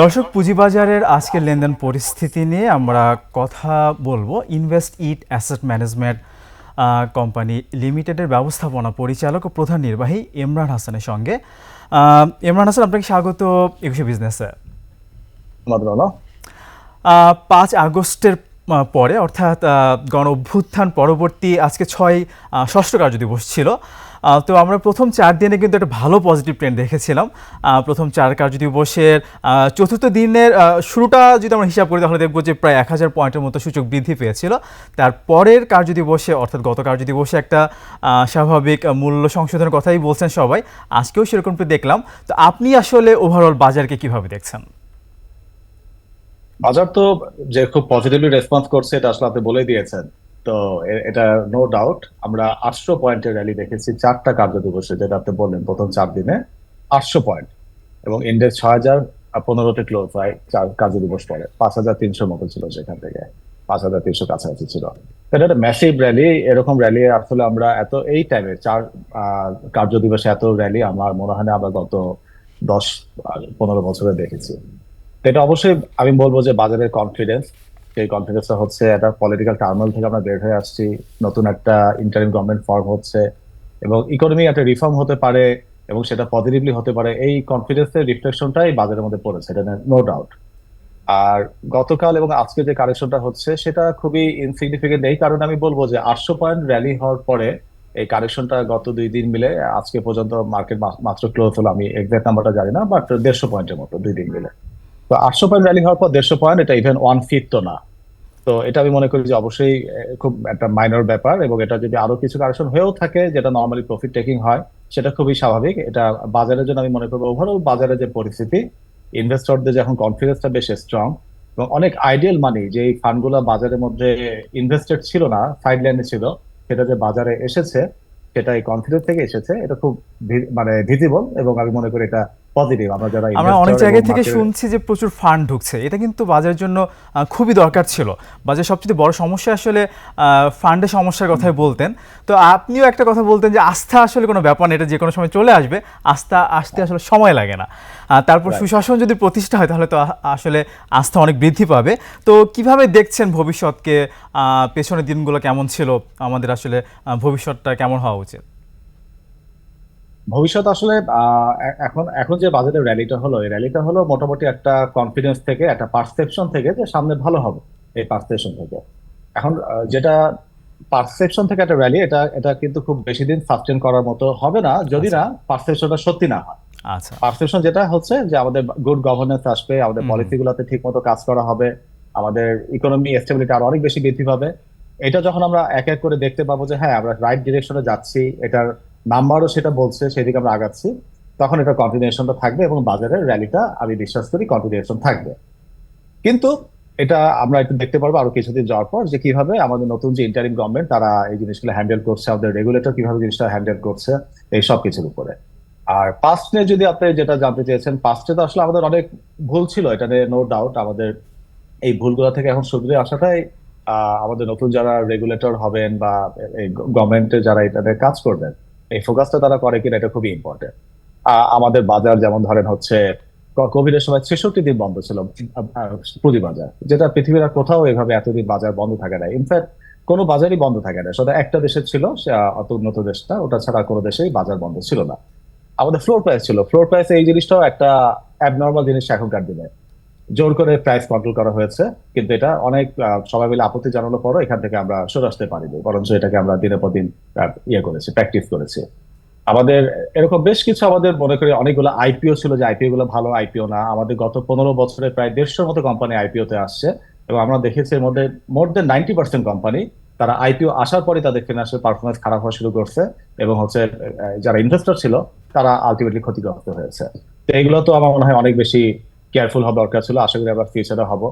দর্শক পুঁজিবাজারের আজকের লেনদেন পরিস্থিতি নিয়ে আমরা কথা বলব invest it asset management company লিমিটেডের ব্যবস্থাপনা পরিচালক ও প্রধান নির্বাহী ইমরান হাসানের সঙ্গে। ইমরান হাসান আপনাকে স্বাগত একুশে বিজনেসে। পাঁচ আগস্টের পরে অর্থাৎ গণ অভ্যুত্থান পরবর্তী আজকে ছয় ষষ্ঠ কার্যদিবস ছিল। আহ, তো আমরা প্রথম চার দিনে কিন্তু একটা ভালো পজিটিভ ট্রেন্ড দেখেছিলাম। প্রথম চার কার্যদিবসের আহ, চতুর্থ দিনের শুরুটা যদি আমরা হিসাব করি তাহলে দেখব যে প্রায় এক হাজার পয়েন্টের মতো সূচক বৃদ্ধি পেয়েছিল। তারপরের কার্য কার্যদিবসে অর্থাৎ গত কার্যদিবসে একটা আহ, স্বাভাবিক মূল্য সংশোধনের কথাই বলছেন সবাই। আজকেও সেরকমটা দেখলাম। তো আপনি আসলে ওভারঅল বাজারকে কীভাবে দেখছেন? বাজার তো যে খুব পজিটিভলি রেসপন্স করছে এটা আসলে আপনি বলে দিয়েছেন। তো এটা নো ডাউট আমরা আটশো পয়েন্টের র্যালি দেখেছি চারটা কার্যদিবসে যেটা আপনি বললেন প্রথম চার দিনে আটশো পয়েন্ট এবং ইন্ডেক্স ছয় হাজার পনেরোতে ক্লোজ হয় চার কার্যদিবস পরে। পাঁচ হাজার তিনশো মতো ছিল সেখান থেকে পাঁচ হাজার তিনশো কাছাকাছি ছিল। এটা একটা ম্যাসিভ র্যালি এরকম র্যালি আসলে আমরা এত এই টাইমে চার আহ, কার্যদিবসে এত র্যালি আমার মনে হয় না আমরা গত দশ পনেরো বছরে দেখেছি। এটা অবশ্যই আমি বলব যে বাজারের কনফিডেন্স সেই কনফিডেন্সটা হচ্ছে একটা পলিটিক্যাল টার্মাল থেকে আমরা বের হয়ে আসছি। নতুন একটা ইন্টারিম গভর্নমেন্ট ফর্ম হচ্ছে এবং ইকোনমি একটা রিফর্ম হতে পারে এবং সেটা পজিটিভলি হতে পারে। এই কনফিডেন্সের রিফ্লেকশনটাই বাজারের মধ্যে পড়েছে, এটা নো ডাউট আর গতকাল এবং আজকে যে কারেকশনটা হচ্ছে, সেটা খুবই ইনসিগনিফিকেন্ট এই কারণে আমি বলব যে আটশো পয়েন্ট র্যালি হওয়ার পরে এই কারেকশনটা গত দুই দিন মিলে, আজকে পর্যন্ত মার্কেট মাত্র ক্লোজ হলো। আমি এক্সাক্ট নাম্বারটা জানি না বাট দেড়শো পয়েন্টের মতো দুই দিন মিলে। তো আটশো পয়েন্ট র্যালি হওয়ার পর দেড়শো পয়েন্ট এটা ইভেন ওয়ান ফিফ তো না। তো এটা আমি মনে করি যে অবশ্যই খুব একটা মাইনর ব্যাপার এবং এটা যদি আরও কিছু কারেকশন হয়েও থাকে, যেটা নর্মালি প্রফিট টেকিং হয়, সেটা খুবই স্বাভাবিক। এটা বাজারের জন্য আমি মনে করব ওভারঅল বাজারের যে পরিস্থিতি ইনভেস্টরদের যে এখন কনফিডেন্সটা বেশ স্ট্রং এবং অনেক আইডিয়াল মানি যে এই ফান্ডগুলো বাজারের মধ্যে ইনভেস্টেড ছিল না সাইড লাইনে ছিল, সেটা যে বাজারে এসেছে, সেটা এই কনফিডেন্স থেকে এসেছে, এটা খুব মানে ভিজিবল এবং আমি মনে করি এটা পজিটিভ আমরা যারা আমরা অনেক এবং জায়গায় থেকে শুনছি যে প্রচুর ফান্ড ঢুকছে। এটা কিন্তু বাজারের জন্য খুবই দরকার ছিল। বাজারের সবচেয়ে বড় সমস্যা আসলে ফান্ডের সমস্যার কথাই বলতেন। তো আপনিও একটা কথা বলতেন যে আস্থা আসলে কোনো ব্যাপার না এটা যে কোনো সময় চলে আসবে। আস্থা আসতে আসলে সময় লাগে না। তারপর সুশাসন যদি প্রতিষ্ঠা হয় তাহলে তো আসলে আস্থা অনেক বৃদ্ধি পাবে। তো কীভাবে দেখছেন ভবিষ্যৎকে? পেছনের দিনগুলো কেমন ছিল? আমাদের আসলে ভবিষ্যৎটা কেমন হওয়া উচিত? ভবিষ্যৎ আসলে আহ, এখন এখন যে বাজেটের র্যালিটা হলো এই র্যালিটা হলো মোটামুটি একটা কনফিডেন্স থেকে একটা পারসেপশন থেকে যে সামনে ভালো হবে এই পারসেপশন থেকে। এখন যেটা পারসেপশন থেকে একটা র্যালি এটা এটা কিন্তু খুব বেশি দিন সাস্টেন করার মতো হবে না যদি না পারসেপশনটা সত্যি না হয়। আচ্ছা। পারসেপশন যেটা হচ্ছে যে আমাদের গুড গভর্নেন্স আসবে আমাদের। পলিসিগুলোতে ঠিক মতো কাজ করা হবে আমাদের ইকোনমি স্টেবিলিটি আরও অনেক বেশি বৃদ্ধি পাবে। এটা যখন আমরা এক এক করে দেখতে পাবো যে হ্যাঁ আমরা রাইট ডিরেকশনে যাচ্ছি এটার নাম্বারও সেটা বলছে, সেদিকে আমরা আগাচ্ছি। তখন এটা কন্টিনিউশনটা থাকবে এবং বাজারের র্যালিটা আমি বিশ্বাস করি কন্টিনিউশন থাকবে। কিন্তু এটা আমরা একটু দেখতে পারব আরও কিছুদিন যাওয়ার পর যে কীভাবে আমাদের নতুন যে ইন্টারিম গভর্নমেন্ট তারা এই জিনিসগুলো হ্যান্ডেল করছে, আমাদের রেগুলেটর কীভাবে জিনিসটা হ্যান্ডেল করছে, এই সব কিছুর উপরে। আর পাস্ট যদি আপনি যেটা জানতে চেয়েছেন পাস্টে তো আসলে আমাদের অনেক ভুল ছিল, এটা নিয়ে নো ডাউট আমাদের এই ভুলগুলো থেকে এখন শুধরে আসাটাই আমাদের নতুন যারা রেগুলেটর হবেন বা এই গভর্নমেন্টে যারা এটাতে কাজ করবেন এই ফোকাসটা তারা করে কিনা এটা খুবই ইম্পর্টেন্ট আমাদের বাজার যেমন ধরেন হচ্ছে কোভিড এর সময় ছেষট্টি দিন বন্ধ ছিল পুঁজি বাজার, যেটা পৃথিবীর আর কোথাও এভাবে এতদিন বাজার বন্ধ থাকে না। ইনফ্যাক্ট কোনো বাজারই বন্ধ থাকে না। শুধু একটা দেশের ছিল, সে অত উন্নত দেশটা, ওটা ছাড়া কোনো দেশেই বাজার বন্ধ ছিল না। আমাদের ফ্লোর প্রাইস ছিল। ফ্লোর প্রাইস এই জিনিসটাও একটা অ্যাবনর্মাল জিনিস এখনকার দিনে। জোর করে প্রাইস কন্ট্রোল করা হয়েছে। কিন্তু এটা অনেক সবাই মিলে আপত্তি জানানোর পরও এখান থেকে আমরা সরে আসতে পারিনি। বরঞ্চ এটাকে আমরা দিনের পর দিন ইয়ে করেছি প্র্যাকটিস করেছি। আমাদের এরকম বেশ কিছু আমাদের মনে করি অনেকগুলো আইপিও ছিল যে আইপিও গুলো ভালো আইপিও না। আমাদের গত পনেরো বছরে প্রায় দেড়শোর মতো কোম্পানি আইপিও তে আসছে এবং আমরা দেখেছি এর মধ্যে more than ninety percent company তারা আইপিও আসার পরে তাদের ফিনান্সিয়াল পারফরমেন্স খারাপ হওয়া শুরু করছে এবং হচ্ছে যারা ইনভেস্টর ছিল তারা আলটিমেটলি ক্ষতিগ্রস্ত হয়েছে। তো এগুলো তো আমার মনে হয় অনেক বেশি কেয়ারফুল হওয়া দরকার ছিল। আশা করি আবার ফিউচারে হব।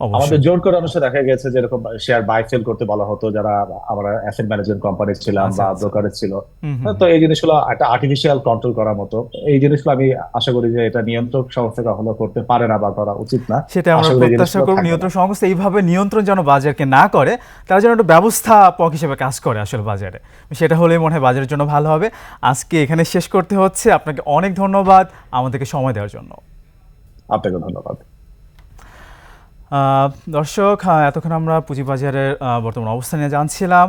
আমাদের জোর করে অনুসারে দেখা গেছে যে এরকম শেয়ার বাই সেল করতে বলা হতো যারা আমরা অ্যাসেট ম্যানেজমেন্ট কোম্পানি ছিলাম আচ্ছা, বা আচ্ছা। ব্রোকারেজ ছিল। হুম, হুম, তো এই জিনিসগুলো একটা আর্টিফিশিয়াল কন্ট্রোল করার মতো। এই জিনিসগুলো আমি আশা করি যে এটা নিয়ন্ত্রক সংস্থা কখনো করতে পারে না বা করা উচিত না। সেটা আমরা প্রত্যাশা করব। থাকবে নিয়ন্ত্রণ সংস্থা এইভাবে নিয়ন্ত্রণ যেন বাজারকে না করে তারা যেন একটা ব্যবস্থাপক হিসেবে কাজ করে আসলে বাজারে। সেটা হলেই মনে হয় বাজারের জন্য ভালো হবে। আজকে এখানে শেষ করতে হচ্ছে। আপনাকে অনেক ধন্যবাদ আমাদেরকে সময় দেওয়ার জন্য। আপনাকে ধন্যবাদ। দর্শক এতক্ষণ আমরা পুঁজিবাজারের বর্তমান অবস্থা নিয়ে জানছিলাম।